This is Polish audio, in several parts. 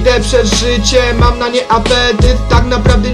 idę przez życie, mam na nie apetyt Tak naprawdę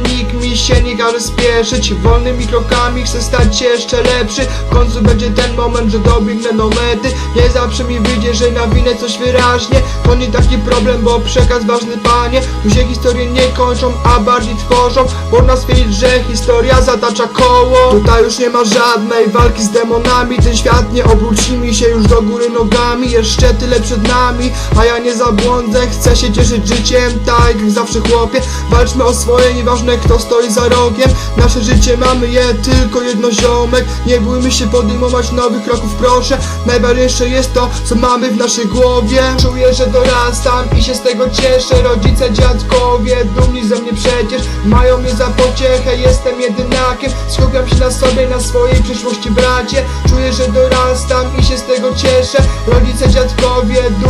się nie każe spieszyć Wolnymi krokami chcę stać się jeszcze lepszy. W końcu będzie ten moment, że dobiegnę do mety Nie zawsze mi wyjdzie, że nawinę coś wyraźnie. To nie taki problem, bo przekaz ważny panie. Tu się historie nie kończą, a bardziej tworzą Bo wiedzieć, że historia zatacza koło. Tutaj już nie ma żadnej walki z demonami. Ten świat nie obróci mi się już do góry nogami. Jeszcze tyle przed nami, a ja nie zabłądzę. Chcę się cieszyć życiem, tak jak zawsze chłopie. Walczmy o swoje, nieważne kto stoi za rogiem. Nasze życie mamy je tylko jedno ziomek. Nie bójmy się podejmować nowych kroków proszę. Najważniejsze jest to, co mamy w naszej głowie. Czuję, że dorastam i się z tego cieszę. Rodzice, dziadkowie, dumni ze mnie przecież. Mają mnie za pociechę, jestem jedynakiem. Skupiam się na sobie, na swojej przyszłości bracie. Czuję, że dorastam i się z tego cieszę. Rodzice, dziadkowie, dumni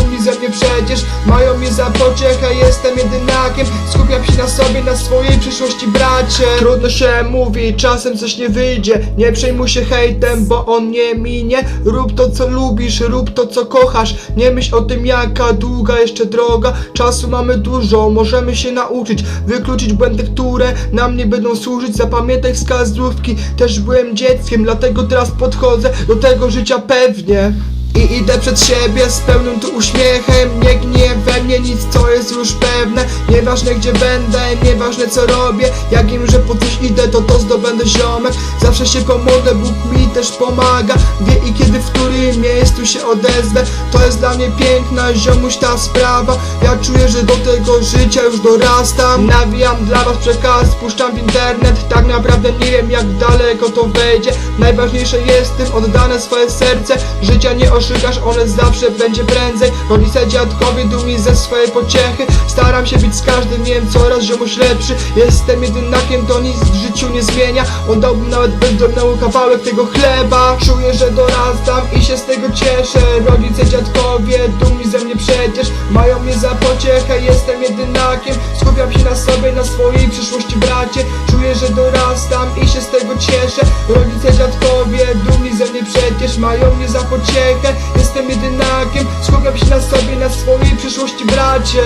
Mnie za pociechę, jestem jedynakiem. Skupiam się na sobie, na swojej przyszłości bracie. Trudno się mówi, czasem coś nie wyjdzie. Nie przejmuj się hejtem, bo on nie minie. Rób to co lubisz, rób to co kochasz. Nie myśl o tym jaka długa jeszcze droga. Czasu mamy dużo, możemy się nauczyć. Wykluczyć błędy, które nam nie będą służyć. Zapamiętaj wskazówki, też byłem dzieckiem Dlatego teraz podchodzę do tego życia pewnie. I idę przed siebie z pełnym tu uśmiechem Nie gnie jest już pewne. Nieważne gdzie będę, nieważne co robię. Jak wiem, że po coś idę to to zdobędę ziomek. Zawsze się pomogę, Bóg mi też pomaga. Wie i kiedy, w którym miejscu się odezwę. To jest dla mnie piękna ziomuś ta sprawa. Ja czuję, że do tego życia już dorastam. Nawijam dla was przekaz, puszczam w internet. Tak naprawdę nie wiem jak daleko to wejdzie. Najważniejsze jest tym oddane swoje serce. Życia nie oszukasz, one zawsze będzie prędzej. Rodzice, dziadkowie dumni ze swojej pociechy Staram się być z każdym, wiem coraz ziomuś lepszy. Jestem jedynakiem, to nic w życiu nie zmienia. Oddałbym nawet bezdrobnemu kawałek tego chleba. Czuję, że dorastam i się z tego cieszę. Rodzice, dziadkowie, dumni ze mnie przecież. Mają mnie za pociechę, jestem jedynakiem Skupiam się na sobie, na swojej przyszłości bracie. Czuję, że dorastam i się z tego cieszę. Rodzice, dziadkowie, dumni ze mnie przecież. Mają mnie za pociechę, jestem jedynakiem Skupiam się na sobie, na swojej przyszłości bracie